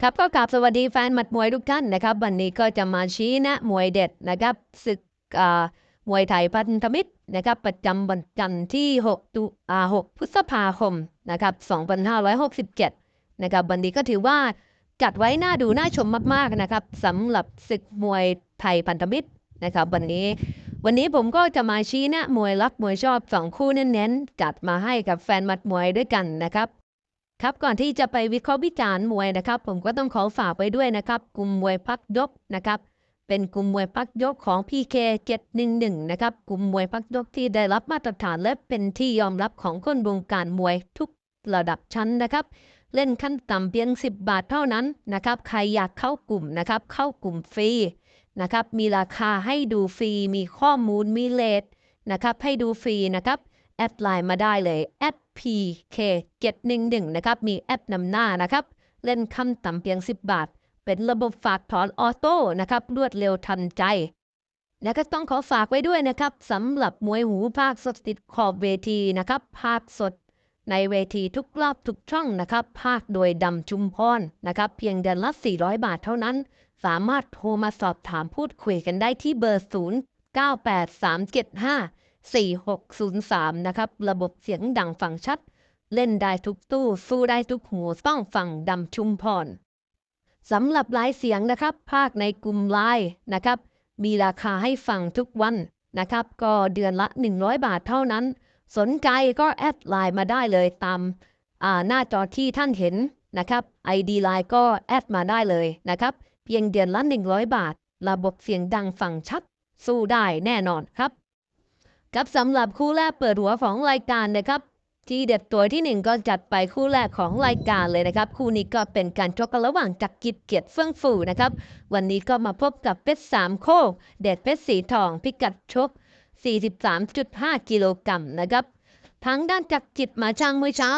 ครับก็กราบสวัสดีแฟนหมัดมวยทุกท่านนะครับวันนี้ก็จะมาชี้แนะมวยเด็ดนะครับศึกมวยไทยพันธมิตรนะครับประจำวันจันทร์ที่6ตุอา6พฤษภาคมนะครับ2567นะครับวันนี้ก็ถือว่าจัดไว้น่าดูน่าชมมากๆนะครับสำหรับศึกมวยไทยพันธมิตรนะครับวันนี้วันนี้ผมก็จะมาชี้แนะมวยรักมวยชอบสองคู่เน้นๆจัดมาให้กับแฟนหมัดมวยด้วยกันนะครับ ครับก่อนที่จะไปวิเคราะห์วิจารณ์มวยนะครับ ผมก็ต้องขอฝากไว้ด้วยนะครับกลุ่มมวยพักยกนะครับ เป็นกลุ่มมวยพักยกของ PK 711นะครับกลุ่มมวยพักยกที่ได้รับมาตรฐานและเป็นที่ยอมรับของคนวงการมวยทุกระดับชั้นนะครับ เล่นขั้นต่ำเพียง 10 บาทเท่านั้นนะครับ ใครอยากเข้ากลุ่มนะครับ เข้ากลุ่มฟรีนะครับ มีราคาให้ดูฟรี มีข้อมูลมีเลทนะครับ ให้ดูฟรีนะครับ แอดไลน์มาได้เลยแอด pk 711นะครับ มีแอปนำหน้านะครับ เล่นคำต่ำเพียง 10 บาท เป็นระบบฝากถอนออโต้นะครับ รวดเร็วทันใจ และก็ต้องขอฝากไว้ด้วยนะครับสำหรับมวยหูภาคสดติดขอบเวทีนะครับ ภาคสดในเวทีทุกรอบทุกช่องนะครับ ภาคโดยดำชุมพรนะครับ เพียงเดือนละ 400 บาทเท่านั้น สามารถโทรมาสอบถามพูดคุยกันได้ที่เบอร์ 0 98375 4603 นะครับ ระบบเสียงดังฟังชัด เล่นได้ทุกตู้ สู้ได้ทุกหูต้องฟังดำชุมพรสำหรับไลน์เสียงนะครับ ภาคในกลุ่มไลน์นะครับ มีราคาให้ฟังทุกวันนะครับ ก็เดือนละ 100 บาทเท่านั้น สนใจก็แอดไลน์มาได้เลยตามาหน้าจอที่ท่านเห็นนะครับ ID ไลน์ก็แอดมาได้เลยนะครับ เพียงเดือนละ 100 บาท ระบบเสียงดังฟังชัด สู้ได้แน่นอนครับ ครับสำหรับคู่แรกเปิดหัวของรายการนะครับ ที่เด็ดตัวที่หนึ่งก็จัดไปคู่แรกของรายการเลยนะครับ คู่นี้ก็เป็นการชกกันระหว่างจักรกิจเกียรติเฟื่องฟูนะครับ วันนี้ก็มาพบกับเพชรสามโคกเด็ดเพชรสีทองพิกัดชก 43.5 กิโลกรัมนะครับทางด้านจักรจิตมาช่างเมื่อเช้า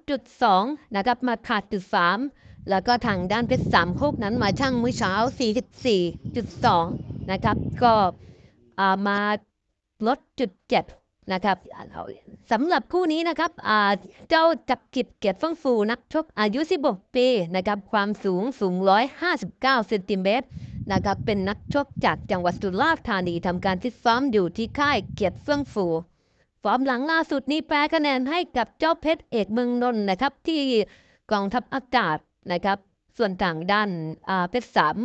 43.2 นะครับ มาขาดจุด 3 แล้วก็ทางด้านเพชรสามโคกนั้นมาช่างเมื่อเช้า 44.2 นะครับ ก็มา ลดจุดเจ็ดนะครับสำหรับคู่นี้นะครับเจ้าจักกิจเกียรติเฟืองฟูนักชกอายุ 16 ปีนะครับความสูงสูง 159 เซนติเมตรนะครับเป็นนักชกจากจังหวัดสุราษฎร์ธานีทำการฟิตซ้อมอยู่ที่ค่ายเกียรติเฟื่องฟู ฟอร์มหลังล่าสุดนี้แปรคะแนนให้กับเจ้าเพชรเอกเมืองนนท์นะครับที่กองทัพอากาศนะครับส่วนทางด้านเพชรสาม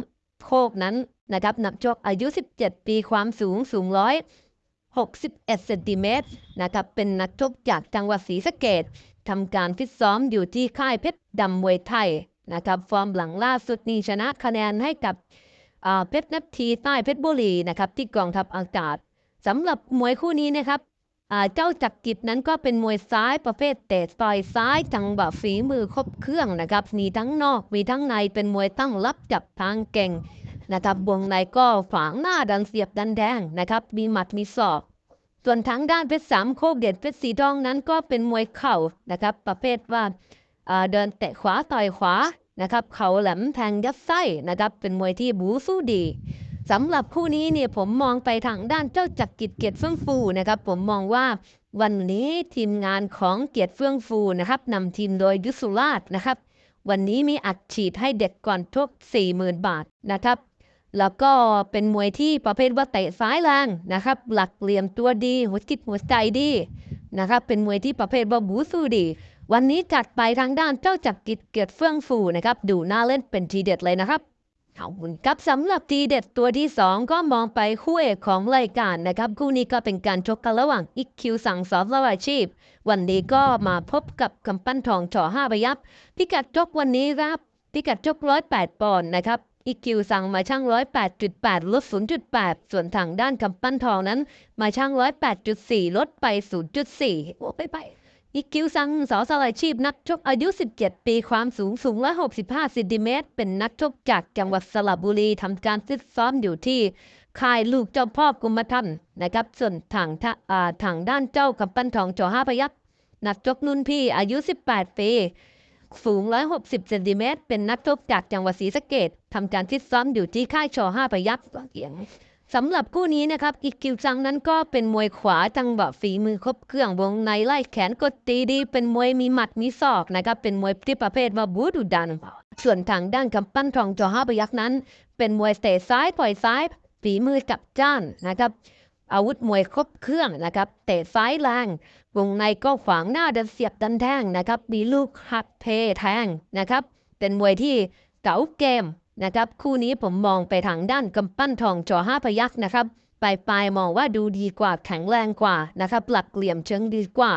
โคกนั้นนะครับนักชกอายุ 17 ปีความสูงสูงร้อย 61เซนติเมตรนะครับเป็นนักชกจากจังหวัดศรีสะเกดทำการฟิตซ้อมอยู่ที่ค่ายเพชรดำมวยไทยนะครับฟอร์มหลังล่าสุดนี้ชนะคะแนนให้กับเพชรนับทีใต้เพชรบุรีนะครับที่กองทัพอากาศสำหรับมวยคู่นี้นะครับเจ้าจักรกิจนั้นก็เป็นมวยซ้ายประเภทเตะต่อยซ้ายจังหวะฝีมือครบเครื่องนะครับมีทั้งนอกมีทั้งในเป็นมวยตั้งรับจับทางเก่งนะครับวงในก็ฝางหน้าดันเสียบดันแดงนะครับมีหมัดมีศอก ส่วนทางด้านเพชรสามโคกเด็ดเพชรสีทองนั้นก็เป็นมวยเข่านะครับ ประเภทว่าเดินเตะขวาต่อยขวานะครับ เข่าแหลมแทงยัดไส้นะครับ เป็นมวยที่บูสู้ดีสำหรับคู่นี้เนี่ยผมมองไปทางด้านเจ้าจักรกิจเกียรติเฟื่องฟูนะครับ ผมมองว่าวันนี้ทีมงานของเกียรติเฟื่องฟูนะครับนำทีมโดยยุสุราชนะครับ วันนี้มีอัดฉีดให้เด็กก่อนทุก40,000 บาทนะครับ แล้วก็เป็นมวยที่ประเภทว่าเตะซ้ายแรงนะครับ หลักเหลี่ยมตัวดี หัวจิตหัวใจดีนะครับ เป็นมวยที่ประเภทว่าบูสู้ดี วันนี้จัดไปทางด้านเจ้าจักรกิจเกียรติเฟื่องฟูนะครับ ดูน่าเล่นเป็นทีเด็ดเลยนะครับขอบคุณครับสำหรับทีเด็ดตัวที่ 2 ก็มองไปคู่เอกของรายการนะครับคู่นี้ก็เป็นการชกกันระหว่างอิกคิวสังสอบสวอาชีพ วันนี้ก็มาพบกับกำปั้นทองฉอห้าพยับ พิกัดชกวันนี้ครับ พิกัดชกร้อยแปดปอนด์นะครับ อีคิวสั่งมาช่างร้อยแปดจุดแปดลดศูนย์จุดแปดส่วนทางด้านกำปั้นทองนั้น มาช่างร้อยแปดจุดสี่ลดไปศูนย์จุดสี่โอ้ไปไปอีคิวสั่งสอสลายชีพนักชกอายุ 17 ปีความสูงสูง 165เซนติเมตร เป็นนักชกจากจังหวัดสระบุรีทำการฟิตซ้อมอยู่ที่ค่ายลูกเจ้าพ่อกรมธรรมนะครับ ส่วนทางทาทางด้านเจ้ากำปั้นทองจอห้าพยับนักชกนุ่นพี่อายุ 18 ปี สูง 160 เซนติเมตร เป็นนักชกจากจังหวัดศรีสะเกดทำการฟิตซ้อมอยู่ที่ค่ายชอห้าพยับเกียงสำหรับคู่นี้นะครับอีคิวจังนั้นก็เป็นมวยขวาจังหวะฝีมือครบเครื่องวงในไล่แขนกดตีดี เป็นมวยมีหมัดมีศอกนะครับเป็นมวยที่ประเภทว่าบูดูดัน ส่วนทางด้านกำปั้นทองจอห้าพยักษ์นั้น เป็นมวยเตะซ้ายต่อยซ้ายฝีมือกับจ้านนะครับ อาวุธมวยครบเครื่องนะครับเตะซ้ายแรงวงในก็ขวางหน้าเดินเสียบดันแทงนะครับมีลูกหักเพแทงนะครับเป็นมวยที่เก๋าเกมนะครับคู่นี้ผมมองไปทางด้านกำปั้นทองจอห้าพยักษ์นะครับปลายปลายๆมองว่าดูดีกว่าแข็งแรงกว่านะครับหลักเหลี่ยมเชิงดีกว่า